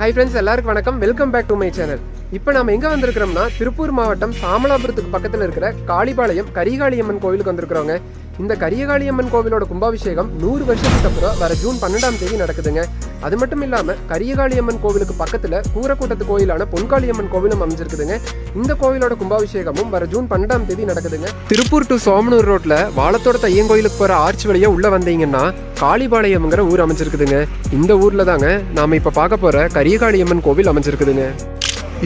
Hi friends எல்லாருக்கும் வணக்கம். Welcome back to my channel இப்போ நம்ம எங்கே வந்திருக்கிறோம்னா திருப்பூர் மாவட்டம் சாமலாபுரத்துக்கு பக்கத்தில் இருக்கிற காளிபாளையம் கரிகாளியம்மன் கோவிலுக்கு வந்திருக்கிறோங்க. இந்த கரியகாளியம்மன் கோவிலோட கும்பாபிஷேகம் நூறு வருஷத்துக்கு அப்புறம் வர ஜூன் பன்னெண்டாம் தேதி நடக்குதுங்க. அது மட்டும் இல்லாமல் கரியகாளியம்மன் கோவிலுக்கு பக்கத்தில் கூரக்கூட்டத்து கோயிலான பொன்காளியம்மன் கோவிலும் அமைஞ்சிருக்குதுங்க. இந்த கோவிலோட கும்பாபிஷேகமும் வர ஜூன் பன்னெண்டாம் தேதி நடக்குதுங்க. திருப்பூர் டு சோமனூர் ரோட்ல வாழத்தோட ஐயங்கோயிலுக்கு போகிற ஆர்ச் வழியா உள்ள வந்தீங்கன்னா காளிபாளையம்ங்கிற ஊர் அமைஞ்சிருக்குதுங்க. இந்த ஊர்ல தாங்க நாம இப்ப பார்க்க போற கரியகாளியம்மன் கோவில் அமைஞ்சிருக்குதுங்க.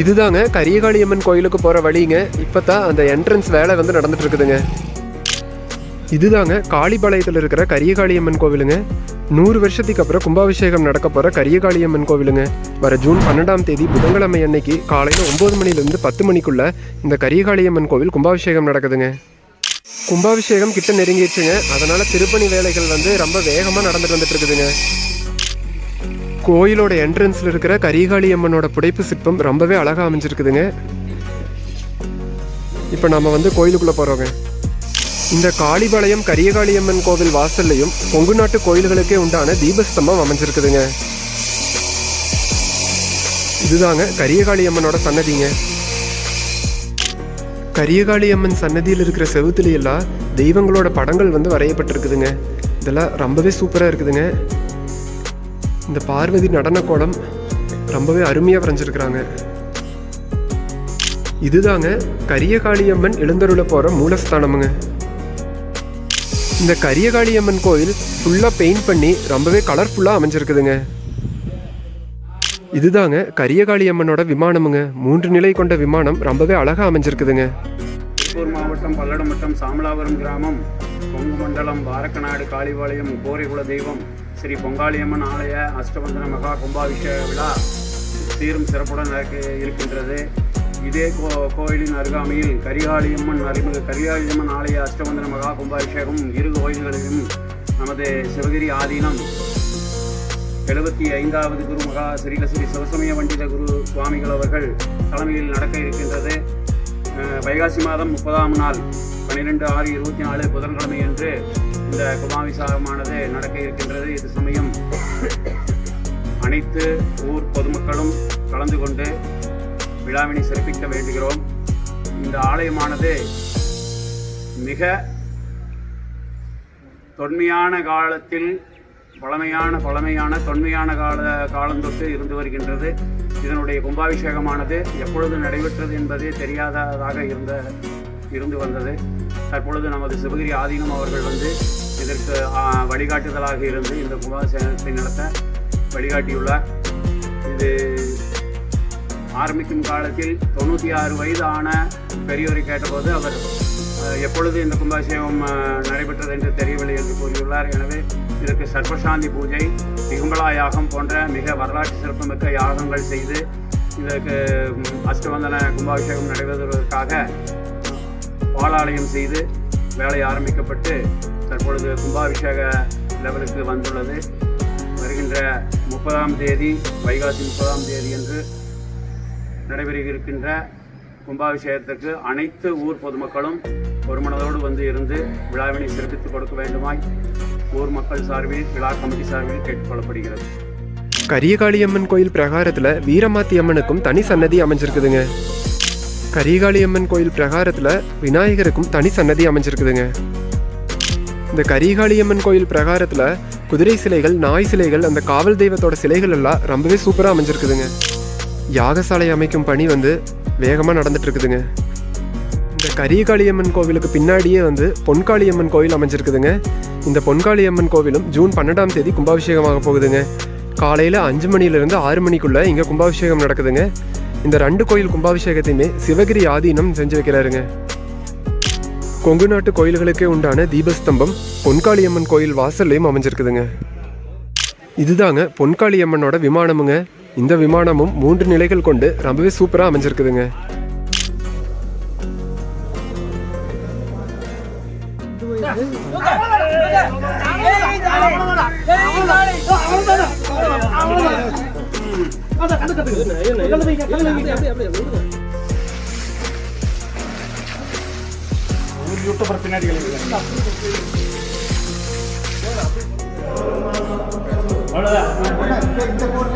இதுதாங்க கரியகாளியம்மன் கோயிலுக்கு போற வழிங்க. இப்பதான் அந்த என்ட்ரன்ஸ் வேலை வந்து நடந்துட்டு இருக்குதுங்க. இதுதாங்க காளிபாளையத்தில் இருக்கிற கரியகாளியம்மன் கோவிலுங்க. நூறு வருஷத்துக்கு அப்புறம் கும்பாபிஷேகம் நடக்க போகிற கரியகாளியம்மன் கோவிலுங்க. வர ஜூன் பன்னெண்டாம் தேதி புதன்கிழமை அன்னைக்கு காலையில் ஒம்பது மணிலேருந்து பத்து மணிக்குள்ள இந்த கரியகாளியம்மன் கோவில் கும்பாபிஷேகம் நடக்குதுங்க. கும்பாபிஷேகம் கிட்ட நெருங்கிடுச்சுங்க. அதனால திருப்பணி வேலைகள் வந்து ரொம்ப வேகமாக நடந்துட்டு வந்துட்டு இருக்குதுங்க. கோயிலோட என்ட்ரன்ஸில் இருக்கிற கரிகாளி அம்மனோட புடைப்பு சிற்பம் ரொம்பவே அழகாக அமைஞ்சிருக்குதுங்க. இப்போ நம்ம வந்து கோயிலுக்குள்ளே போகிறோங்க இந்த காளிபாளையம் கரியகாளியம்மன் கோவில் வாசல்லையும் கொங்கு நாட்டு கோயில்களுக்கே உண்டான தீபஸ்தம்பம் அமைஞ்சிருக்குதுங்க. இதுதாங்க கரியகாளியம்மனோட சன்னதிங்க. கரியகாளியம்மன் சன்னதியில் இருக்கிற செவுத்துலையெல்லாம் தெய்வங்களோட படங்கள் வந்து வரையப்பட்டிருக்குதுங்க. இதெல்லாம் ரொம்பவே சூப்பராக இருக்குதுங்க. இந்த பார்வதி நடன கோலம் ரொம்பவே அருமையாக வரைஞ்சிருக்கிறாங்க. இதுதாங்க கரியகாளியம்மன் எழுந்தருள போகிற மூலஸ்தானமுங்க. இந்த கரியகாளியம்மன் கோயில் ஃபுல்லாக பெயிண்ட் பண்ணி ரொம்பவே கலர்ஃபுல்லாக அமைஞ்சிருக்குதுங்க. இதுதாங்க கரியகாளியம்மனோட விமானமுங்க. மூன்று நிலை கொண்ட விமானம் ரொம்பவே அழகாக அமைஞ்சிருக்குதுங்க. திருப்பூர் மாவட்டம் பல்லடம் வட்டம் சாமலாபுரம் கிராமம் கொங்கு மண்டலம் பாரக்கநாடு காளிபாளையம் கோரிகுல தெய்வம் ஸ்ரீ பொங்காளியம்மன் ஆலய அஷ்டபந்தன மகா கும்பாபிஷேக விழா சீரும் சிறப்புடன் இருக்கின்றது. இதே கோ கோயிலின் அருகாமையில் கரிகாளியம்மன் அறிமுக கரிகாளியம்மன் ஆலய அஷ்டமந்திர மகா கும்பாபிஷேகம் இரு கோயில்களிலும் நமது சிவகிரி ஆதீனம். எழுபத்தி ஐந்தாவது குரு மகா ஸ்ரீலஸ்ரீ சிவசமய பண்டித குரு சுவாமிகள் அவர்கள் தலைமையில் நடக்க இருக்கின்றது. வைகாசி மாதம் முப்பதாம் நாள் பன்னிரெண்டு ஆறு இருபத்தி நாலு புதன்கிழமை அன்று இந்த கும்பாபிஷேகமானது நடக்க இருக்கின்றது. இது சமயம் அனைத்து ஊர் பொதுமக்களும் கலந்து கொண்டு விழாவினை சிறப்பிக்க வேண்டுகிறோம். இந்த ஆலயமானது மிக தொன்மையான காலத்தில் பழமையான பழமையான தொன்மையான கால காலந்தொட்டு இருந்து வருகின்றது. இதனுடைய கும்பாபிஷேகமானது எப்பொழுது நடைபெற்றது என்பதே தெரியாததாக இருந்த இருந்து வந்தது. தற்பொழுது நமது சிவகிரி ஆதீனம் அவர்கள் வந்து இதற்கு வழிகாட்டுதலாக இருந்து இந்த கும்பாபிஷேகத்தை நடத்த வழிகாட்டியுள்ளார். இது ஆரம்பிக்கும் காலத்தில் தொண்ணூற்றி ஆறு வயது ஆன பெரியோரை கேட்டபோது அவர் எப்பொழுது இந்த கும்பாபிஷேகம் நடைபெற்றது என்று தெரியவில்லை என்று கூறியுள்ளார். எனவே இதற்கு சர்வசாந்தி பூஜை திகும்பலா யாகம் போன்ற மிக வரலாற்று சிறப்புமிக்க யாகங்கள் செய்து இதற்கு அஷ்டவந்தன கும்பாபிஷேகம் நடைபெறுவதற்காக பாலாலயம் செய்து வேலை ஆரம்பிக்கப்பட்டு தற்பொழுது கும்பாபிஷேக லெவலுக்கு வந்துள்ளது. வருகின்ற முப்பதாம் தேதி வைகாசி முப்பதாம் தேதி அன்று நடைபெற இருக்கின்ற கும்பாபிஷேகத்திற்கு அனைத்து ஊர் பொதுமக்களும் ஒருமனதோடு வந்து இருந்து விழாவினை சிறப்பித்துக் கொடுக்க வேண்டுமாய் ஊர் மக்கள் சார்பில் விழா கமிட்டி சார்பில் கேட்டுக்கொள்ளப்படுகிறது. கரியகாளியம்மன் கோயில் பிரகாரத்தில் வீரமாத்தி அம்மனுக்கும் தனி சன்னதி அமைஞ்சிருக்குதுங்க. கரிகாளியம்மன் கோயில் பிரகாரத்தில் விநாயகருக்கும் தனி சன்னதி அமைஞ்சிருக்குதுங்க. இந்த கரிகாளியம்மன் கோயில் பிரகாரத்தில் குதிரை சிலைகள் நாய் சிலைகள் அந்த காவல் தெய்வத்தோட சிலைகள் எல்லாம் ரொம்பவே சூப்பராக அமைஞ்சிருக்குதுங்க. யாகசாலை அமைக்கும் பணி வந்து வேகமாக நடந்துட்டு இருக்குதுங்க இந்த கரியகாளியம்மன் கோவிலுக்கு பின்னாடியே வந்து பொன்காளியம்மன் கோவில் அமைஞ்சிருக்குதுங்க. இந்த பொன்காளியம்மன் கோவிலும் ஜூன் பன்னெண்டாம் தேதி கும்பாபிஷேகமாக போகுதுங்க. காலையில் அஞ்சு மணிலேருந்து ஆறு மணிக்குள்ளே இங்கே கும்பாபிஷேகம் நடக்குதுங்க. இந்த ரெண்டு கோயில் கும்பாபிஷேகத்தையுமே சிவகிரி ஆதீனம் செஞ்சு வைக்கிறாருங்க. கொங்கு நாட்டு கோயில்களுக்கே உண்டான தீபஸ்தம்பம் பொன்காளியம்மன் கோயில் வாசல்லையும் அமைஞ்சிருக்குதுங்க. இதுதாங்க பொன்காளியம்மனோட விமானமுங்க. இந்த விமானமும் மூன்று நிலைகள் கொண்டு ரொம்பவே சூப்பராக அமைஞ்சிருக்குதுங்க. பின்னாடி அவ்வளோதான்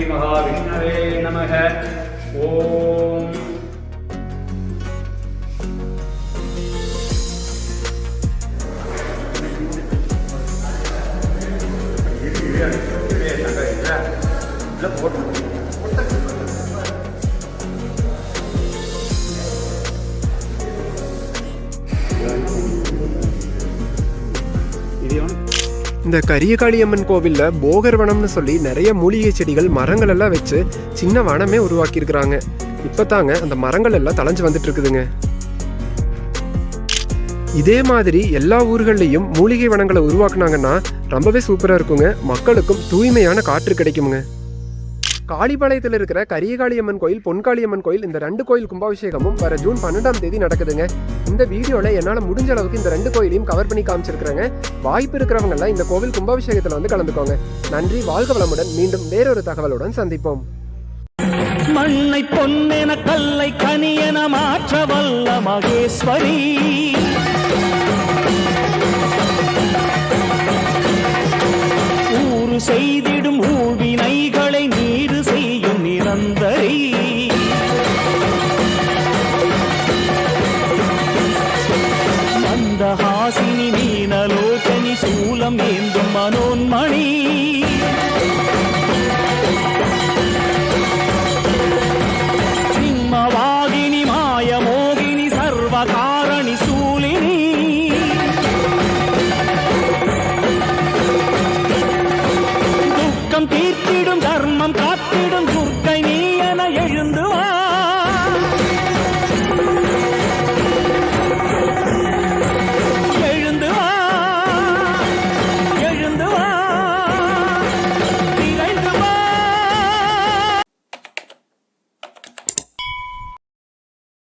ஸ்ரீ மகாவிஷ்ணவே நமः இந்த கரியகாளியம்மன் கோவில்ல போகர் வனம்னு சொல்லி நிறைய மூலிகை செடிகள் மரங்கள் எல்லாம் வச்சு சின்ன வனமே உருவாக்கியிருக்கிறாங்க. இப்பதாங்க அந்த மரங்கள் எல்லாம் தளைஞ்சு வந்துட்டு இருக்குதுங்க இதே மாதிரி எல்லா ஊர்கள்லையும் மூலிகை வனங்களை உருவாக்குனாங்கன்னா ரொம்பவே சூப்பராக இருக்குங்க. மக்களுக்கும் தூய்மையான காற்று கிடைக்குங்க காளிபாளையத்தில் இருக்கிற கரியகாளியம்மன் கோயில் பொன்காளியம்மன் கோயில் இந்த ரெண்டு கோயில் கும்பாபிஷேகமும் வர ஜூன் பன்னெண்டாம் தேதி நடக்குதுங்க. இந்த வீடியோவில் என்னால் முடிஞ்ச அளவுக்கு இந்த ரெண்டு கோயிலையும் கவர் பண்ணி காமிச்சிருக்கிறேங்க. வாய்ப்பு இருக்கிறவங்க எல்லாம் இந்த கோவில் கும்பாபிஷேகத்தில் வந்து கலந்துக்கோங்க. நன்றி வாழ்க வளமுடன். மீண்டும் வேறொரு தகவலுடன் சந்திப்போம். மண்ணை பொன்னென கல்லை கனியென மாற்ற வல்ல மகேஸ்வரி. మందహాసిని నీనలోచని శూలం ఏందు మనోన్మణి. సింహవాగిని మాయమోగిని సర్వకారణి శూలిని.